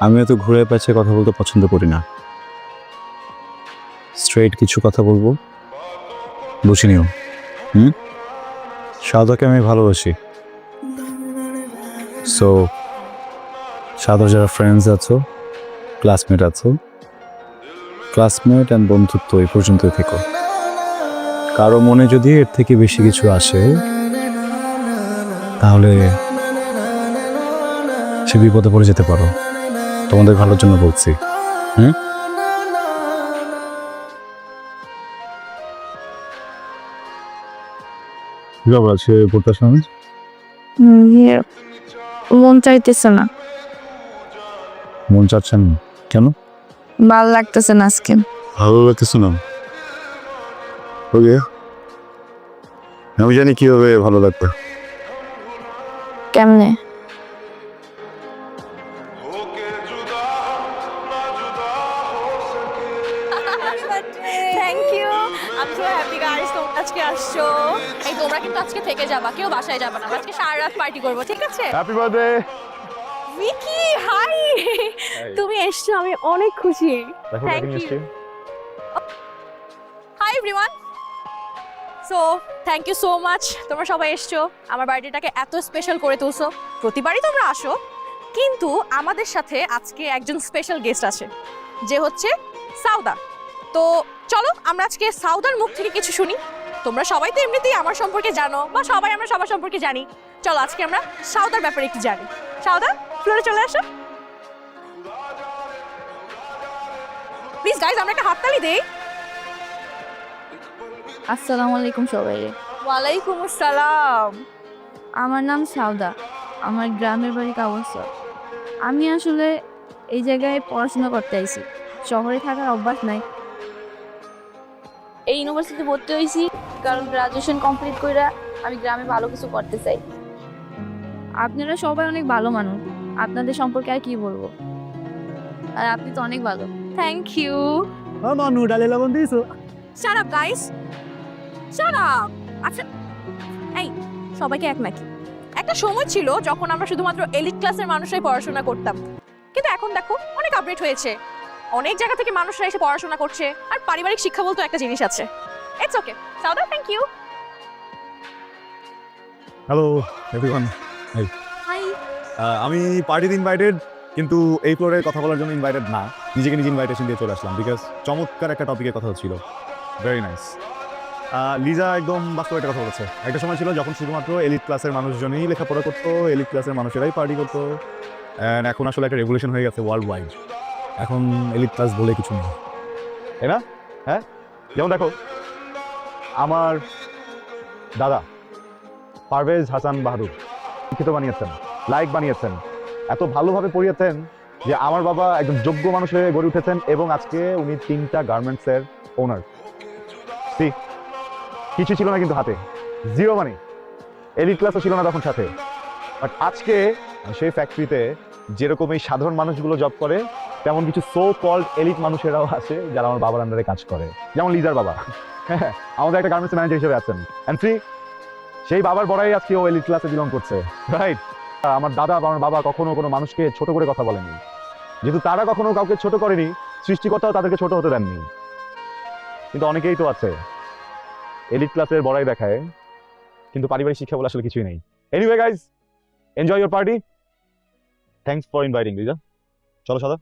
আমি এত ঘুরে পেঁচে কথা বলতে পছন্দ করি না। স্ট্রেট কিছু কথা বলব? বুঝে নিও। হুম? সাদাকে আমি ভালোবাসি। সো সাদার যারা ফ্রেন্ডস আছো ক্লাসমেট আছো ক্লাসমেট অ্যান্ড বন্ধুত্ব এই পর্যন্তই থেকো। কারও মনে যদি এর থেকে বেশি কিছু আসে, তাহলে সে বিপদে পড়ে যেতে পারো। তোমাদের ভালোর জন্য বলছি। হুম? কি ব্যাপার আছে পড়তে ইয়ে, মন চাইতেছে না। মন চাচ্ছেন কেন? ভালো লাগতেছে না আজকে। ভালো লাগতেছে না? ওকে। আমি জানি কীভাবে ভালো লাগবে। কেমনে? Thank you so happy guys তোমরা আজকে আসছো। এই তোমরা কিন্তু আজকে থেকে যাবা। কেউ বাসায় যাবা না। আজকে সারা রাত পার্টি করব ঠিক আছে? হ্যাপি বার্থডে মিকি হাই তুমি এসছো আমি অনেক খুশি। দেখে you. Hi everyone so thank you so much তোমরা সবাই এসছো। আমার বার্থডেটাকে এত স্পেশাল করে তুলছো। প্রতিবারই তোমরা আসো। কিন্তু আমাদের সাথে আজকে একজন স্পেশাল গেস্ট আছে যে হচ্ছে সাউদা। তো চলো আমরা আজকে সাউদার মুখ থেকে কিছু শুনি। তোমরা সবাই তো এমনিতেই আমার সম্পর্কে জানো বা সবাই আমরা সবার সম্পর্কে জানি। চলো আজকে আমরা সাউদার ব্যাপারে একটু জানি। সাউদা ফ্লোরে চলে আসো। প্লিজ গাইজ আমরা একটা হাততালি দেই। আসসালামু আলাইকুম সবাই। ওয়ালাইকুম আসসালাম। আমার নাম সাউদা। আমার গ্রামের বাড়ি কাবরসর আমি আসলে এই জায়গায় পড়াশোনা করতে আইছি। শহরে থাকার অভ্যাস নাই। এই ইউনিভার্সিটিতে ভর্তি হয়েছি কারণ গ্রাজুয়েশন কমপ্লিট করে আমি গ্রামে ভালো কিছু করতে চাই। আপনারা সবাই অনেক ভালো মানুষ। আপনাদের সম্পর্কে আর কি বলব? আর আপনি তো অনেক ভালো। থ্যাংক ইউ মানু ডালে লবণ দিয়েছ। Shut up guys shut up আচ্ছা এই সবাইকে এক নাকি? একটা সময় ছিল যখন আমরা শুধুমাত্র এলিট ক্লাসের মানুষরাই পড়াশোনা করতাম। কিন্তু এখন দেখো অনেক আপডেট হয়েছে। অনেক জায়গা থেকে মানুষরা এসে পড়াশোনা করছে আর পারিবারিক শিক্ষা বলতে একটা জিনিস আছে। It's okay Sawda thank you hello everyone hi hi আমি পার্টিতে ইনভাইটেড কিন্তু এই ফ্লোরে কথা বলার জন্য ইনভাইটেড না। নিজেকে নিজে ইনভাইটেশন দিয়ে চলে আসলাম বিকজ চমৎকার একটা টপিকের কথা হচ্ছিল। ভেরি নাইস লিজা একদম বাস্তব একটা কথা বলেছে। একটা সময় ছিল যখন শুধুমাত্র এলিট ক্লাসের মানুষজনই লেখাপড়া করতো এলিট ক্লাসের মানুষেরাই পার্টি করতো অ্যান্ড এখন আসলে একটা রেভলিউশন হয়ে গেছে ওয়ার্ল্ড ওয়াইড এখন এলিট ক্লাস বলে কিছু নেই। তাই না? হ্যাঁ? যেমন দেখো, আমার দাদা, পারভেজ হাসান বাহাদুর, শিক্ষিত বানিয়েছেন লাইক বানিয়েছেন, এত ভালোভাবে পড়িয়েছেন যে আমার বাবা একজন যোগ্য মানুষ হয়ে গড়ে উঠেছেন এবং আজকে উনি তিনটা গার্মেন্টসের ওনার সি কিছু ছিল না কিন্তু হাতে। জিরো মানি এলিট ক্লাসও ছিল না তখন সাথে। বাট আজকে সেই ফ্যাক্টরিতে যেরকম এই সাধারণ মানুষগুলো জব করে, তেমন কিছু সো কল্ড এলিট মানুষেরাও আছে যারা আমার বাবার আন্ডারে কাজ করে। যেমন লিজার বাবা। হ্যাঁ আমাদের একটা গার্মেন্টস ম্যানেজার হিসেবে আছেন। অ্যান্ড ফ্রি সেই বাবার বড়াই আজকে ও এলিট ক্লাসে বিলং করছে। রাইট আমার দাদা বা আমার বাবা কখনো কোনো মানুষকে ছোট করে কথা বলেনি। যেহেতু তারা কখনো কাউকে ছোট করেনি, সৃষ্টিকর্তাও তাদেরকে ছোট হতে দেননি। কিন্তু অনেকেই তো আছে। এলিট ক্লাসের বড়াই দেখায়, কিন্তু পারিবারিক শিক্ষা বলে আসলে কিছুই নেই। Anyway guys enjoy your party thanks for inviting Riza চলো সাদা।